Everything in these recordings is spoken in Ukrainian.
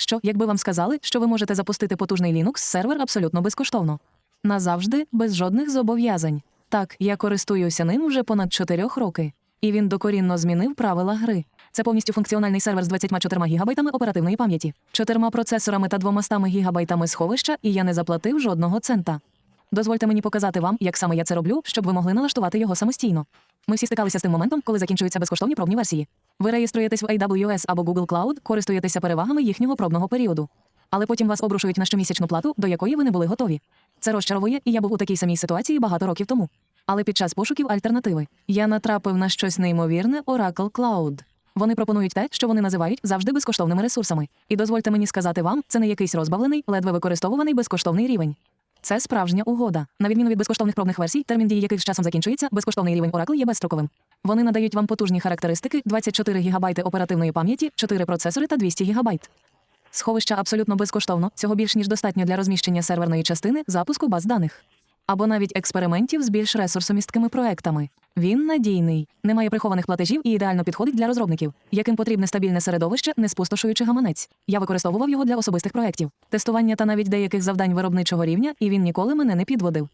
Що, якби вам сказали, що ви можете запустити потужний Linux сервер абсолютно безкоштовно? Назавжди, без жодних зобов'язань. Так, я користуюся ним вже понад 4 роки, і він докорінно змінив правила гри. Це повністю функціональний сервер з 24 гігабайтами оперативної пам'яті, чотирма процесорами та 200 гігабайтами сховища, і я не заплатив жодного цента. Дозвольте мені показати вам, як саме я це роблю, щоб ви могли налаштувати його самостійно. Ми всі стикалися з тим моментом, коли закінчуються безкоштовні пробні версії. Ви реєструєтесь в AWS або Google Cloud, користуєтеся перевагами їхнього пробного періоду. Але потім вас обрушують на щомісячну плату, до якої ви не були готові. Це розчаровує, і я був у такій самій ситуації багато років тому. Але під час пошуків альтернативи я натрапив на щось неймовірне Oracle Cloud. Вони пропонують те, що вони називають завжди безкоштовними ресурсами. І дозвольте мені сказати вам, це не якийсь розбавлений, ледве використовуваний безкоштовний рівень. Це справжня угода. На відміну від безкоштовних пробних версій, термін дії яких з часом закінчується, безкоштовний рівень Oracle є безстроковим. Вони надають вам потужні характеристики: 24 ГБ оперативної пам'яті, 4 процесори та 200 ГБ. Сховища абсолютно безкоштовно. Цього більш ніж достатньо для розміщення серверної частини, запуску баз даних. Або навіть експериментів з більш ресурсомісткими проектами. Він надійний, не має прихованих платежів і ідеально підходить для розробників, яким потрібне стабільне середовище, не спустошуючи гаманець. Я використовував його для особистих проєктів, тестування та навіть деяких завдань виробничого рівня, і він ніколи мене не підводив.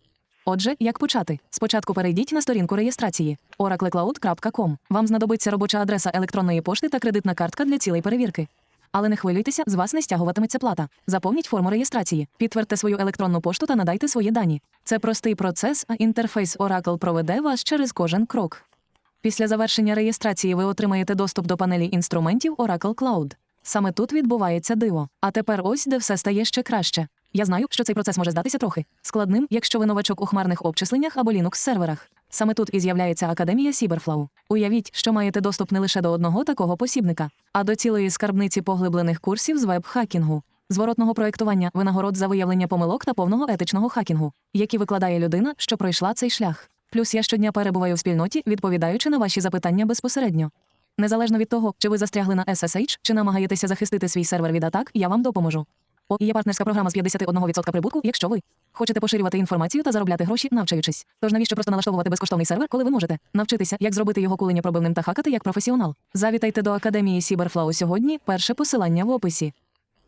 Отже, як почати? Спочатку перейдіть на сторінку реєстрації oraclecloud.com. Вам знадобиться робоча адреса електронної пошти та кредитна картка для цілей перевірки. Але не хвилюйтеся, з вас не стягуватиметься плата. Заповніть форму реєстрації, підтвердьте свою електронну пошту та надайте свої дані. Це простий процес, а інтерфейс Oracle проведе вас через кожен крок. Після завершення реєстрації ви отримаєте доступ до панелі інструментів Oracle Cloud. Саме тут відбувається диво. А тепер ось де все стає ще краще. Я знаю, що цей процес може здатися трохи складним, якщо ви новачок у хмарних обчисленнях або linux серверах. Саме тут і з'являється Академія Cyberflow. Уявіть, що маєте доступ не лише до одного такого посібника, а до цілої скарбниці поглиблених курсів з веб-хакінгу, зворотного проєктування, винагород за виявлення помилок та повного етичного хакінгу, які викладає людина, що пройшла цей шлях. Плюс я щодня перебуваю в спільноті, відповідаючи на ваші запитання безпосередньо. Незалежно від того, чи ви застрягли на SSH, чи намагаєтеся захистити свій сервер від атак, я вам допоможу. О, і є партнерська програма з 51% прибутку, якщо ви хочете поширювати інформацію та заробляти гроші, навчаючись. Тож навіщо просто налаштовувати безкоштовний сервер, коли ви можете навчитися, як зробити його кулення пробивним та хакати як професіонал. Завітайте до академії Cyberflow сьогодні. Перше посилання в описі.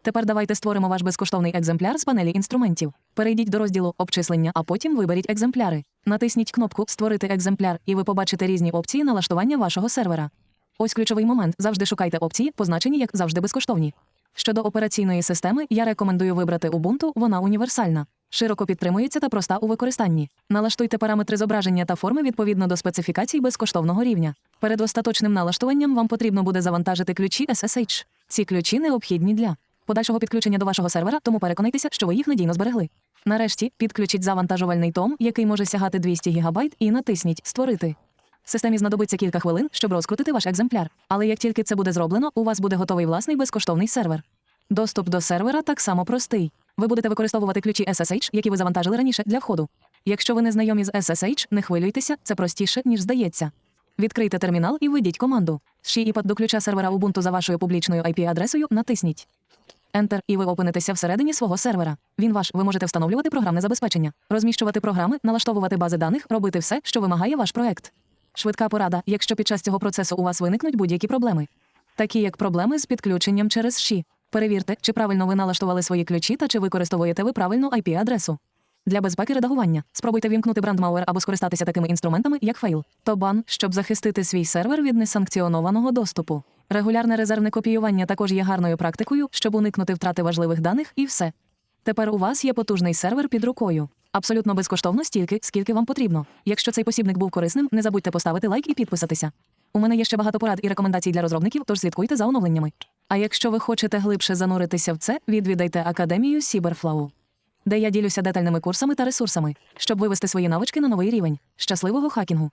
Тепер давайте створимо ваш безкоштовний екземпляр з панелі інструментів. Перейдіть до розділу обчислення, а потім виберіть екземпляри. Натисніть кнопку Створити екземпляр, і ви побачите різні опції налаштування вашого сервера. Ось ключовий момент. Завжди шукайте опції, позначені як завжди безкоштовні. Щодо операційної системи, я рекомендую вибрати Ubuntu, вона універсальна. Широко підтримується та проста у використанні. Налаштуйте параметри зображення та форми відповідно до специфікацій безкоштовного рівня. Перед остаточним налаштуванням вам потрібно буде завантажити ключі SSH. Ці ключі необхідні для подальшого підключення до вашого сервера, тому переконайтеся, що ви їх надійно зберегли. Нарешті підключіть завантажувальний том, який може сягати 200 ГБ, і натисніть Створити. Системі знадобиться кілька хвилин, щоб розкрутити ваш екземпляр. Але як тільки це буде зроблено, у вас буде готовий власний безкоштовний сервер. Доступ до сервера так само простий. Ви будете використовувати ключі SSH, які ви завантажили раніше для входу. Якщо ви не знайомі з SSH, не хвилюйтеся, це простіше, ніж здається. Відкрийте термінал і введіть команду. Ще до ключа сервера Ubuntu за вашою публічною IP-адресою натисніть. Enter, і ви опинитеся всередині свого сервера. Він ваш, ви можете встановлювати програмне забезпечення, розміщувати програми, налаштовувати бази даних, робити все, що вимагає ваш проект. Швидка порада, якщо під час цього процесу у вас виникнуть будь-які проблеми, такі як проблеми з підключенням через ШІ. Перевірте, чи правильно ви налаштували свої ключі та чи використовуєте ви правильну IP-адресу. Для безпеки редагування спробуйте вімкнути брандмауер або скористатися такими інструментами, як фейл, Тобан, щоб захистити свій сервер від несанкціонованого доступу. Регулярне резервне копіювання також є гарною практикою, щоб уникнути втрати важливих даних, і все. Тепер у вас є потужний сервер під рукою. Абсолютно безкоштовно стільки, скільки вам потрібно. Якщо цей посібник був корисним, не забудьте поставити лайк і підписатися. У мене є ще багато порад і рекомендацій для розробників, тож слідкуйте за оновленнями. А якщо ви хочете глибше зануритися в це, відвідайте академію Cyberflow, де я ділюся детальними курсами та ресурсами, щоб вивести свої навички на новий рівень. Щасливого хакінгу!